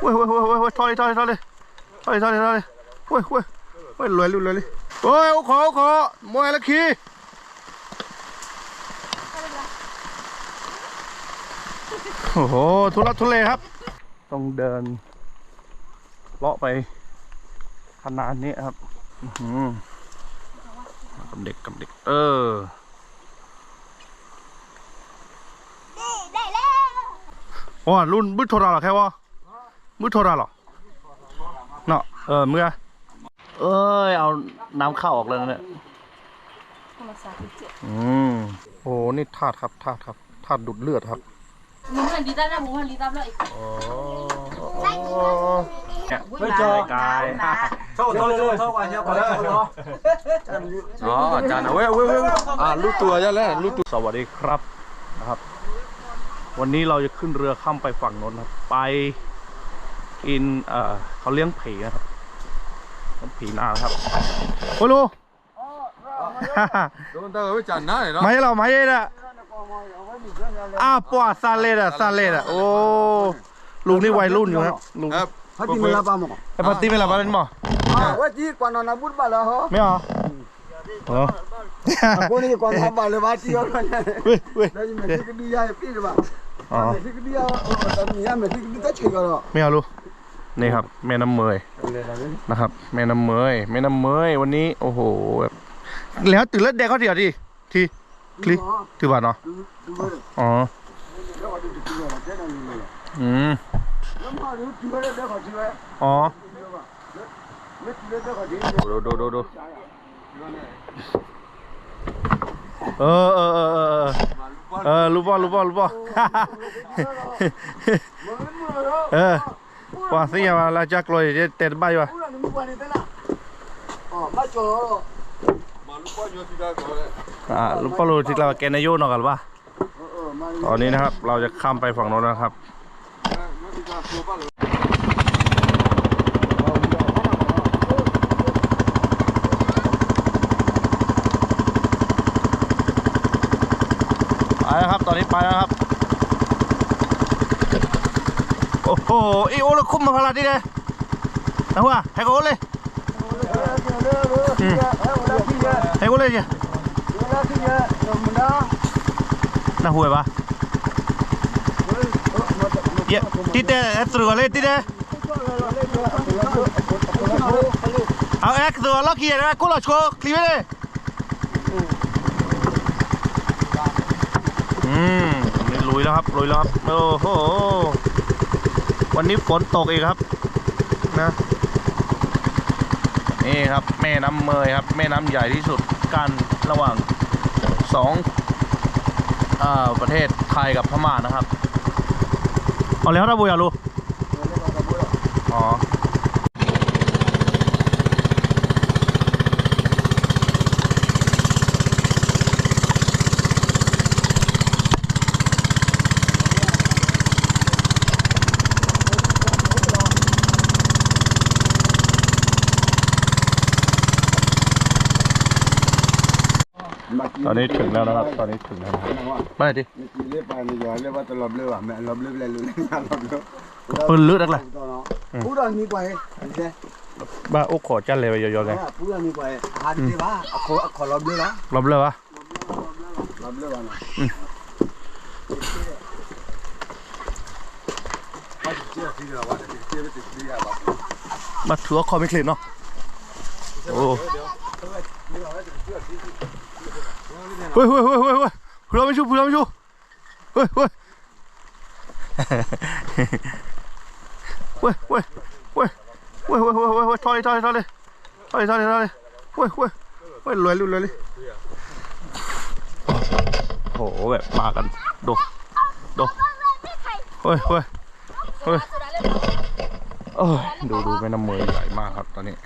เว้ยเว้ยเว้ยวยถอยถอยถอยเลยถอยถอยถอยเลยเว้ยเว้ยเว้ยรวยรวยรวยเลยโอ้ยโอ้ขอขอมวยละคีโอ้โหทุลักทุเลครับ ต้องเดินเลาะไปขนาดนี้ครับอืมกับเด็กกับเด็ก เออได้แล้วอ๋อรุ่นบึ้ดโทรศัพท์แค่ว่า มือโทรหรอเนาะเออมือเอ้ยเอาน้ำเข้าออกแล้วเนี่ยอืมโอ้นี่ธาตุครับธาตุครับธาตุดูดเลือดครับมึงหันดีตามแล้วมึงหันดีตามเลยโอ้ไม่จอกายโชว์โชว์โชว์โชว์กันเยอะกว่าอ๋อจานเว้ยเว้ยเว้ยอ่ารู้ตัวยังแล้วรู้ตัวสวัสดีครับนะครับ วันนี้เราจะขึ้นเรือข้ามไปฝั่งนนท์ครับไป อินเออเขาเลี้ยงผีนะครับผีนาครับโอ้ลูก ไม่หรอกไม่ได้อ้าปวดซาเลดอะซาเลดอะโอ้ลูกนี่วัยรุ่นอยู่ครับลุงพัดที่ไม่รับบ้างมั้งไอ้พัดที่ไม่รับบ้างนั่นมั้งว่าจีกว่นอนบุตญบ้าเหรอไม่หรอโอ้คนี้ก่อนทำบ้าเลยว่าจีก่อนเนี่ยเว้ยเว้ยแล้วยังไม่ที่ก็ดีใจพี่หรือเปล่าไม่ที่ก็ดีใจแต่เนี่ไม่ที่ก็ดีใจกัหรอไม่เอาลูก นี่ครับ แม่น้ำเมยนะครับ แม่น้ำเมยแม่น้ำเมยวันนี้โอ้โหแบบแล้วตื่นแล้วแดงเขาเดียวดิทีคลิปถือว่าเนาะอ๋ออืมอ๋อเออเออเออเออเออลูกบอลลูกบอลลูกบอลเออ Pasilla va la chaclo y te va yo. Ah, lupa lo chicla va que no yo no galba. ตอนนี้นะครับเราจะข้ามไปฝั่งโน้นนะครับไปแล้วครับตอนนี้ไปแล้วครับ โอ้โหอีโอเลยคุ้มมาพลาดดิเลยนะหัวให้กูเลยให้กูเลยจ้ะนะหัวปะเยติดเตะเอ็กซ์ตัวเลยติดเตะเอาเอ็กซ์ตัวล็อกเกียร์นะกูหลอกกูคลีไปเลยอืมนี่ลุยแล้วครับลุยแล้วครับโอ้โห วันนี้ฝนตกอีกครับนะนี่ครับแม่น้ำเมยครับ แม่น้ำใหญ่ที่สุดกันระหว่างสองเอ่อประเทศไทยกับพม่านะครับเอาแล้วนะบุญยาลูอ๋อ ตอนนี้ถึงแล้วนะครับ ตอนนี้ถึงแล้วไม่ดิเรียบไปไม่ยอมเรียกว่าตลบเรือว่ะแม่ลบเรือเลยลุงลบเรือปืนลึกนักเลยผู้ดอนนี้ไปบ้าอุกขอจันเลยไปยอๆเลยพูดอนนี้ไปหันดีว่าขอขอลบเรือละลบเรือวะลบเรือวะมาถือว่าคอไม่เคลียนเนาะโอ้ เฮ้ยเฮ้ยเฮ้ยเฮ้ยเพื่อไม่ชูเพื่อไม่ชูเฮ้ยเฮ้ยเฮ้ยเว้ยเว้ยเว้ยเว้ยเว้ยเว้ยถอยถอยถอยเลยถอยถอยถอยเลยเว้ยเว้ยเว้ยรวยลุ้นรวยเลยโหแบบมากันดูดูเฮ้ยเฮ้ยเฮ้ยเออดูดูแม่น้ำมือใหญ่มากครับตอนนี้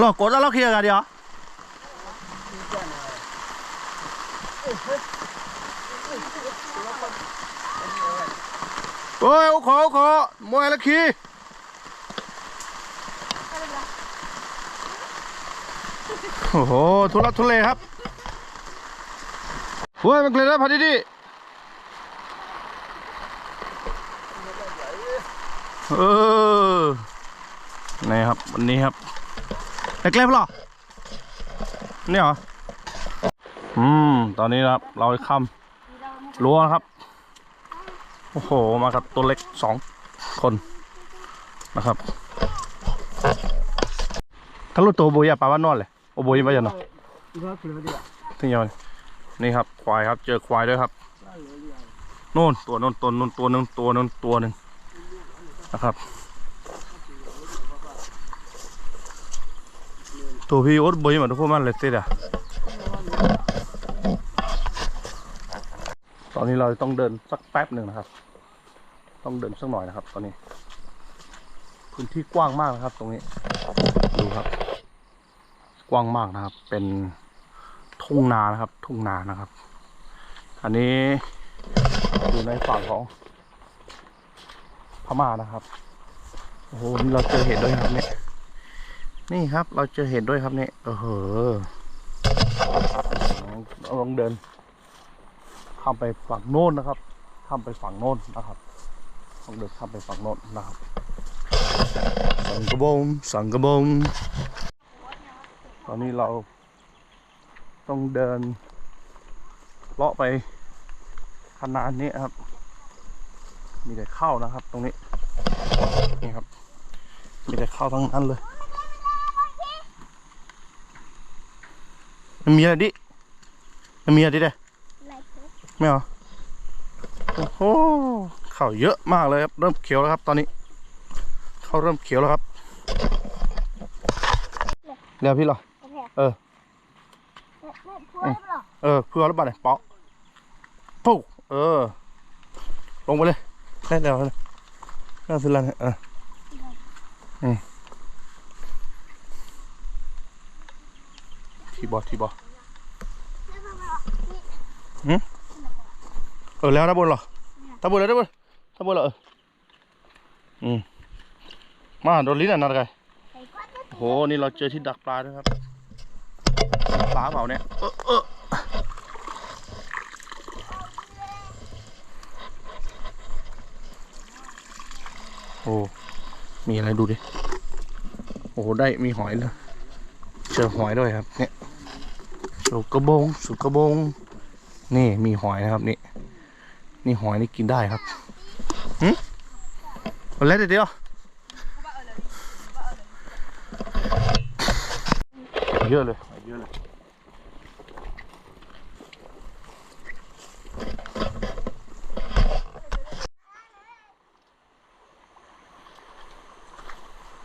Rồi, có ra nó kia ra đi ạ. Ôi, k. โอ้โห ทุลักทุเลครับเฮ้ยมันเกลือแล้วพอดีดีเออนี่ครับ วันนี้ครับเล็กๆหรอนี่เหรอ อืม ตอนนี้นะครับ เราคำรั้วนครับ โอ้โห มากับ ตัวเล็กสองคนนะครับถ้ารู้ตัวโบยอะปาว่านอนเลย โอโบยไปยังเนาะถึงยังนี่ครับ ควายครับ เจอควายด้วยครับโน่นตัวโน่นตัวโน่นตัวหนึงตัวโน่นตัวหนึ่งนะครับ ตัวพี่โอ๊ตโบยมาทุกคนมันเลยติดอะตอนนี้เราต้องเดินสักแป๊บหนึ่งนะครับ ต้องเดินสักหน่อยนะครับ ตอนนี้ พื้นที่กว้างมากนะครับ ตรงนี้ ดูครับ กว้างมากนะครับ เป็นทุ่งนานะครับ ทุ่งนานะครับ อันนี้อยู่ในฝั่งของพม่านะครับโอ้โหนี่เราเจอเห็ดด้วยครับเนี่ยนี่ครับ เราเจอเห็ดด้วยครับเนี่ยเออเหอะเราลองเดินข้ามไปฝั่งโน้นนะครับข้ามไปฝั่งโน้นนะครับต้องเดินข้ามไปฝั่งโน้นนะครับสังกบงสังกบงต อนนี้เราต้องเดินเลาะไปขนาดนี้ครับ มีแต่เข้านะครับ ตรงนี้ นี่ครับ มีแต่เข้าทั้งนั้นเลยมันมีอะไรดิมันมีอะไรดิเด้ไม่เอโอ้โหข้าเยอะมากเลยครับ เริ่มเขียวแล้วครับ ตอนนี้ เขาเริ่มเขียวแล้วครับเดี๋ยวพี่เหรอ เออเออเพื่อแล้วบ้านไหนเปาะปุ๊บเออ ลงไปเลยได้แล้วเลยน่าสิลันเอออืมทีบอทีบอหืมเออแล้วด้านบนเหรอด้านบนเลยด้านบนด้านบนเหรอเอออืมมาโดนลิ้นอะนัดไงโอ้โหนี่เราเจอที่ดักปลาด้วยครับปลาเปล่าเนี่ยเออโอ้ มีอะไรดูดิ โอ้ได้มีหอยเลยเจอหอยด้วยครับ เนี่ยสุกกระบง สุกกระบง นี่มีหอยนะครับนี่ นี่หอยนี่กินได้ครับหืมเอาเล็ดเดียวเยอะเลยเยอะเลย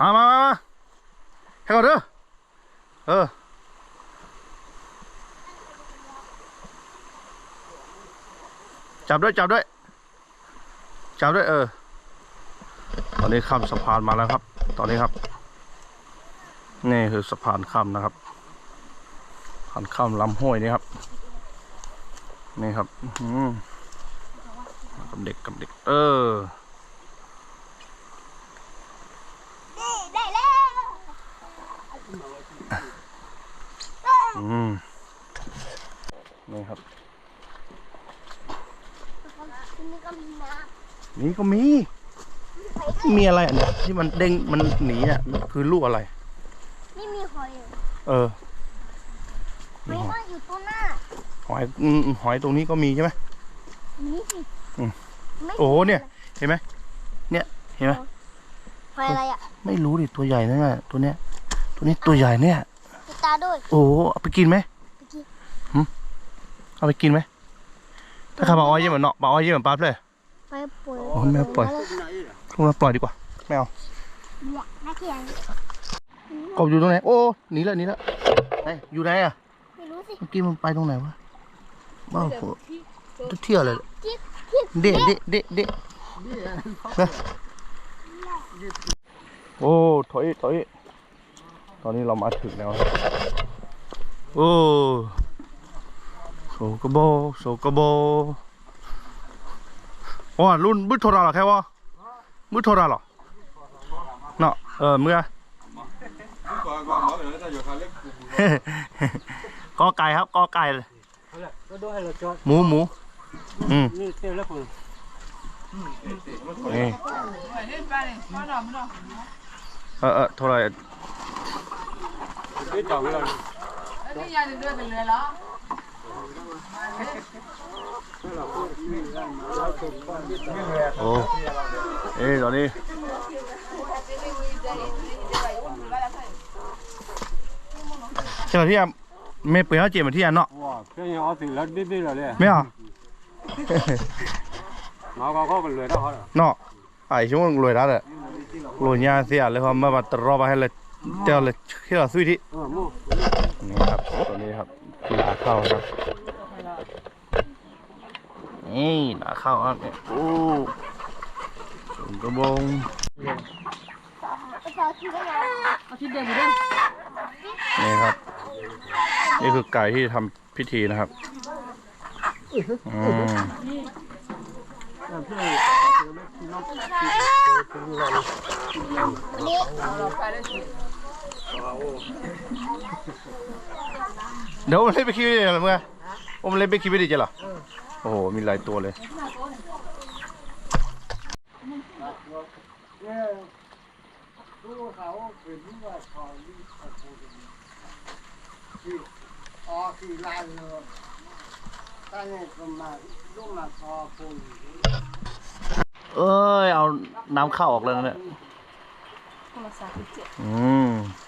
มามามามา ให้ก่อนเด้อเออจับด้วยจับด้วยจับด้วยเออ ตอนนี้ข้ามสะพานมาแล้วครับ ตอนนี้ครับ นี่คือสะพานข้ามนะครับสะพานข้ามลำห้วยนี่ครับ นี่ครับอื้อหือกับเด็กกับเด็ก เออ ได้แล้ว อืม นี่ครับ นี่ก็มีน้นี่ก็มีมีอะไรอันเนี่ยที่มันเด้งมันหนีอะมันคือลูกอะไรำนี่มีหอยเออหอยว่าอยู่ตัวหน้าหอยอืมหอยตรงนี้ก็มีใช่ไหมนี่สิอืมไม่โอ้โหเนี่ย เห็นไหมเนี่ยเห็นไหมหอยอะไรอะไม่รู้ดิตัวใหญ่นั่นแหละตัวเนี้ย ตัวนี้ตัวใหญ่เนี่ยมี ตาด้วย โอ้โหเอาไปกินไหมไปกิน หึเอาไปกินไหมถ้าข้ามาอ้อยเยี่ยมเหมือนเนาะมาอ้อยเยี่ยมเหมือนปั๊บเลย ไปปล่อยโอ้ยแม่ปล่อยลงมาปล่อยดีกว่าไม่เอาเนี่ยน่าเกลียดกบอยู่ตรงไหนโอ้หนีแล้วหนีแล้วไหนอยู่ไหนอะไม่รู้สิเมื่อกี้มันไปตรงไหนวะบ้าโหจะเที่ยวเลยจิ๊บจิ๊บเด็ดเด็ดเด็ดเด็ดนะโอ้ถอยถอย ตอนนี้เรามาถึงแล้วครับโอ้โสกระโบโสกระโบอ๋อรุ่นบึ้โทราเหรอแค่ว่าบึ้โทราเหรอเนาะเออเมื่อก่อนก่อนหมอเดี๋ยวจะอยู่คาเล็กกอไก่ครับกอไก่ก็ด้วยให้เราจอดหมูหมูอืมนี่เต็มแล้วคุณนี่เออเออโทรอะไร นี่จอดไม่ได้นี่ยายจะเราโอ้เอ้ยตอนนี้เจ้าที่อะไม่เปลี่ยนเจ็บเหมือนที่อันเนาะว้าเพียงเอาถึงแล้วดิ้นๆเลยไม่เอาหมาก็ก็เป็นเลยนะเขาเนาะไอ้ช่วงรวยแล้วเลยรวยยาเสียเลยครับมาบัดรอไปให้เลย เจ้าเลยที่เราซื้อที่เออมู่นี่ครับตัวนี้ครับคือหนาเข้าครับนี่หนาเข้าครับเนี่ยโอ้สูงกระบงไปเอาที่ได้ไงนี่ครับ นี่คือไก่ที่ทำพิธีนะครับอืมนี่ เดี๋ยวผมเล่นไปคิดวิดีเหรอเมื่อผมเล่นไปคิดวิดีจะเหรอโอ้โห มีหลายตัวเลยอ๋อคือลายเรือตั้งแต่ก็มาลูกมาทอปูนเอ้ย เอาน้ำเข้าออกเลยนะเนี่ยอืมเ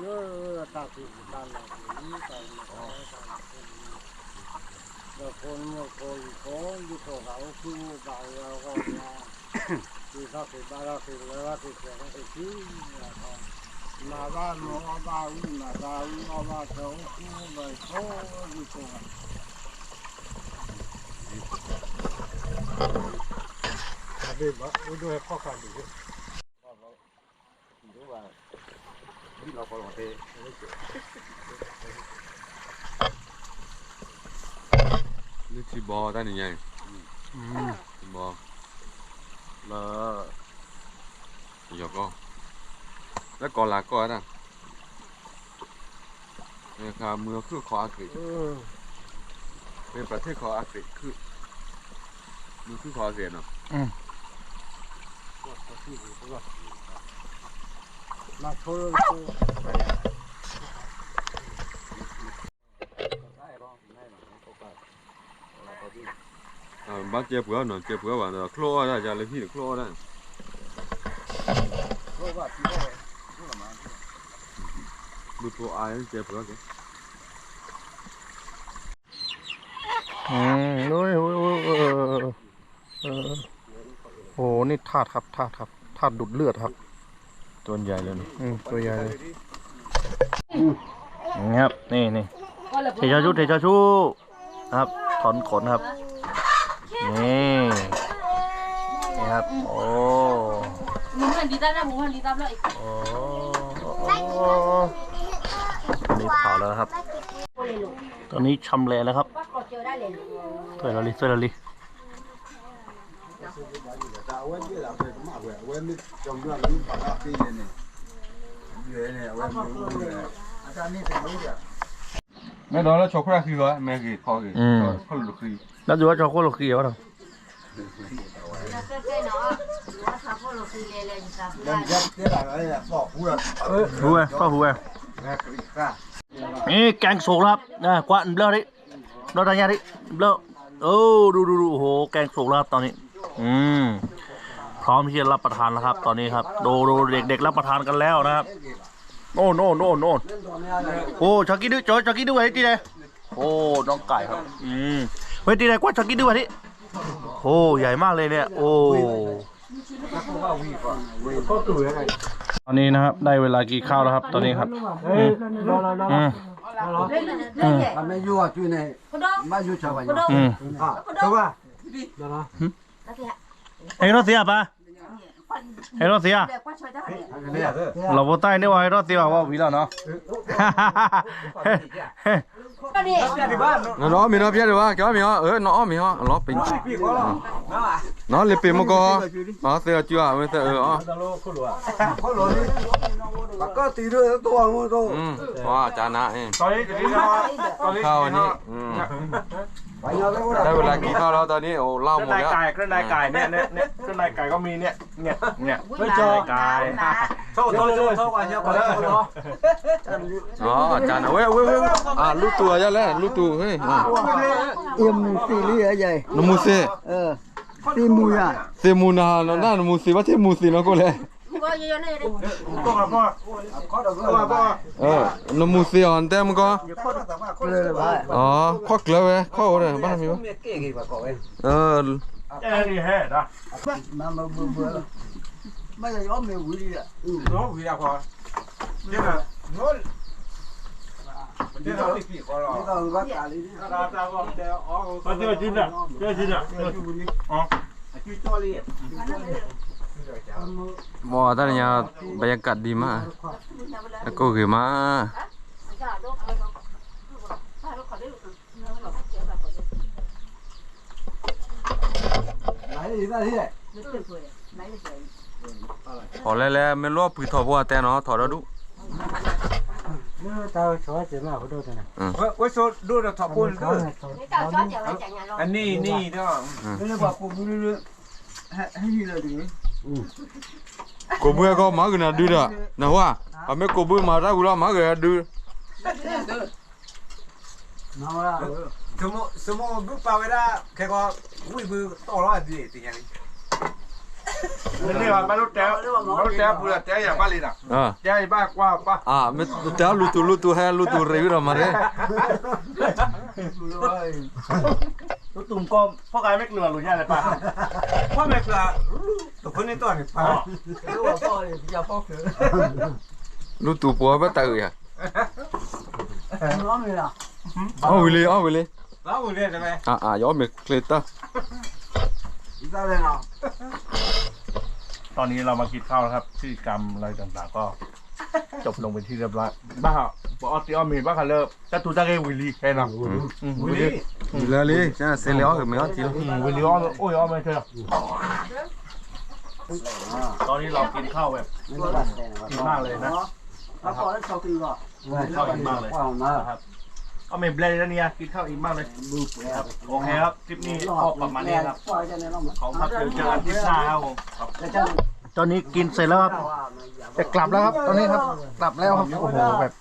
เยอะตาคือตาหลักนี้ตาหลักแล้วคนเมื่อคนคนอยู่กับเขาคือบ่าวเราก็มาคือถ้าเป็นบ้านเรา คือแล้วว่าคือเสียงก็คือมาบ้านมาบ้านมาบ้านมาบ้านเขาคือไปเขาอยู่กับเด็กบ้าด้วยข้อความดีนี่ที่บอได้ยังไงอืมที่บอแล้วหยอกก็แล้วก่อนลาก็นะเนี่ยครับเมืองคือขออังกฤษเป็นประเทศขออังกฤษคือเมืองคือขออังกฤษเนาะ มาโทรอ่าบ้านเจ็บเผื่อเนาะเจ็บเผื่อว่าเนาะคลอได้จะเลยพี่คลอได้เพราะว่าที่ได้ดูตัวอายเจ็บเผื่อแกอืมโอ้ยโอ้ยโอ้ยเออโอ้โหนี่ธาตุครับธาตุครับธาตุดูดเลือดครับ ตัวใหญ่เลยนะตัวใหญ่เลยนี่ครับ นี่นี่เทชาชูเทชาชูครับถอนขนครับ นี่นี่ครับ โอ้มึงมันดีตั้งแล้มึงมันดีตั้งแล้วอีกโอ้นี่เผาแล้วครับ ตอนนี้ชำแหละแล้วครับตัวละลิตัวละลิ ราหูไงก็หูไงนี่แกงโศกครับนะกวาดเบลอดิเบลอดังยาดิเบล อืมพร้อมที่จะรับประทานแล้วครับ ตอนนี้ครับดูดูเด็กๆรับประทานกันแล้วนะครับโน่โนโนโนโอ้ชักกี้ด้วยจอยชักกี้ด้วยที่ไหนโอ้น้องไก่ครับ อืมเว้ที่ไหนกว่าชักกี้ด้วยที่โอ้ใหญ่มากเลยเนี่ย โอ้ตอนนี้นะครับ ได้เวลากินข้าวแล้วครับ ตอนนี้ครับอืมอืมไม่ยั่วจุยในไม่ยั่วชาวบ้านอืมอะชาวบ้าน ปะเฮ้ยรถเสียเราโบใต้นี่ว่าเฮ้ยรถเสียว่าวิแล้วเนาะ nó đó mình nó biết được cái mình nó ớ nó mình nó nó bình nó lên bình một co nó sửa chưa mới sửa ờ có tí nữa tôi mua rồi wow chán nã khao này đây là kỳ khao đó tao đi ồ lau một cái cái này cài เนี่ยเนี่ย cái này cài có mi เนี่ยเนี่ยเนี่ยไม่ cho cài โทษโทษโทษโทษวันเนี้ยก่อนแล้วเนาะอ๋อจานเว้ยเว้ยเว้ยอ่าลูกตัวยันแล้วลูกตัวเฮ้ย em xì lý ở vậy, นมูเซ่ ờ, xì mùi à, เซมูนาเนาะน่านมูซีว่าเทมูซีเนาะก็เลยก็ครับพ่อ có được พ่อพ่อเออนมูซีอ่อนแต่มันก็ rồi là vậy. อ๋อข้อเกลือเว้ยข้ออะไรบ้านมีวะเออเจ้านี่แฮ่นะ Mà mà vừa vừa, bây giờ gió mèo quỷ đi à, โน้วีดาพอเดี๋ยวนะโน้เดี๋ยวนะพี่ขอรอ cái tao bắt cả đi. ตาตาก็เดี๋ยวอ๋อ ตอนที่เรากินอ่ะเจ้ากินอ่ะอ๋อ บ่ตอนนี้บรรยากาศดีมากแล้วก็คือมา Lấy đi ra đi này. พอแล้วแล้วไม่รู้ว่าผือถอดบัวแต่เนาะถอดแล้วดู tao chó chỉ mà có đôi này เออ เว้ยโซดูเราถอดปุ่นด้วยอันนี้นี่เนาะ Đây là bà cùng đi đi. Hay hay gì là đi. กูเบื่อก็มากันนะดูด่ะนะว่าอเมกูเบื่อมาได้กูละมากันดู Nó là สมมติสมมติบุ๊กปาเวลาแค่ก็วิ่งมือต่อรอดดีติอย่าง นี้นี่ว่าไม่รู้แจ้วไม่รู้แจ้วเพื่อแจ้วอย่างบ้านลินอะอ่าแจ้วบ้ากว่าป้าอ่าไม่แต่ลูตูลูตูให้ลูตูเรียกมาเลย rồi. ลูกตุ่มก็พ่อกายไม่เกลือหรือยังไงป้าพ่อแม่ปลาตัวคนนี้ตัวนี้ปลา Cái bà to thì giờ có cửa. ลูตูปัวบ่ตื่นอะ Nó mới là. อ๋อวิลีอ๋อวิลีแล้วมึงเรียนใช่ไหมอ่าอ่ายอมเม กเคลต้า Ra đây nào. ตอนนี้เรามากินข้าวแล้วครับพิธีกรรมอะไรต่างๆ ก็ จบลงเป็นที่เรียบร้อยบ้าบอกออติออมีบ้าคันเลอร์แต่ตูจ้าเกวิลลี่แค่นั้นอืมวิลลี่วิลลีจ้าเซลีอ๋อคือไม่อ๋อทีอืมวิลลี่ออโอ้ยออไม่เธอตอนนี้เรากินข้าวแบบ Nó đặt đây này. ดีมากเลยนะ Nó có đến sau khi rồi. Sao ăn bao này? Wow, nó. นะครับ ก็ไม่เบลนแล้วเนี่ยกินข้าวอิ่มมากเลยครับโอเคครับคลิปนี้ก็ประมาณนี้ครับ Quay cho nên nó ของครับเดี๋ยวเจอกันคลิปหน้าครับผมครับ Để cho ตอนนี้กินเสร็จแล้วครับจะกลับแล้วครับ ตอนนี้ครับ กลับแล้วครับโอ้โหแบบ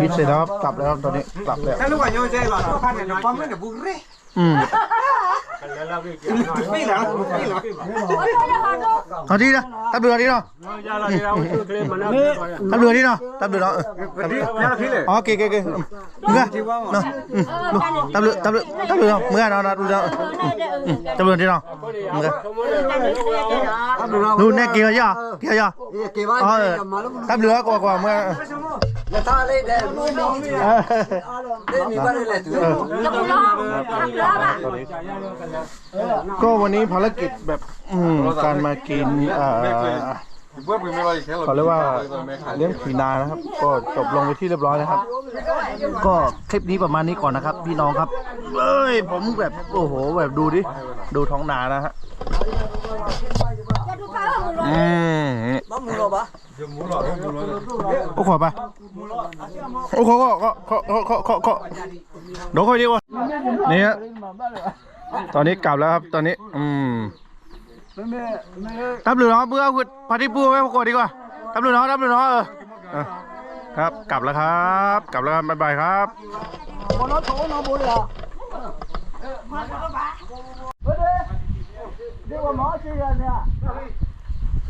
กินเสร็จแล้วครับกลับแล้วครับตอนนี้กลับแล้วถ้าลูกว่าโยนใจหรอตัวพันเนี่ยปั๊มไม่ได้บุกเร่อืมไม่เหรอไม่เหรอเอาดีนะตับเดือดดีเนาะตับเดือดดีเนาะตับเดือดเนาะนี่พี่เลยอ๋อเก๋เก๋เก๋มึงอะเนาะตับเดือดตับเดือดตับเดือดเนาะมึงอะเนาะตับเดือดเนาะตับเดือดดีเนาะมึงอะนู่นเนี่ยเกี่ยวย่าเกี่ยวย่า Kỳ ba ờ thì mà lúc ตับเดือดกว่ากว่ามึ ง người ta lên đây đây mình qua đây là thứ ก็วันนี้ภารกิจแบบอืมการมากินเอ่อเบื่อไม่ไหวแค่เขาเรียกว่าเลี้ยงผีนานะครับ ก็จบลงไปที่เรียบร้อยนะครับ ก็คลิปนี้ประมาณนี้ก่อนนะครับ พี่น้องครับเอ้ยผมแบบโอ้โหแบบดูดิดูท้องนานะฮะ อืม bấm mưa rồi bà โอ้ขอไปโอ้ขอขอขอขอขอขอขอเดี๋ยวค่อยดีกว่านี่ฮะตอนนี้กลับแล้วครับตอนนี้ อืมไม่ไม่ไม่รับหรือน้องเบื่อคุณพาที่ปูไว้ประกวดดีกว่ารับหรือน้องรับหรือน้องเออเออครับกลับแล้วครับ กลับแล้วครับบ๊ายบายครับบนรถโถน้องบุญเหรอเฮ้ยเดี๋ยวหมอชื่ออะไรเนี่ย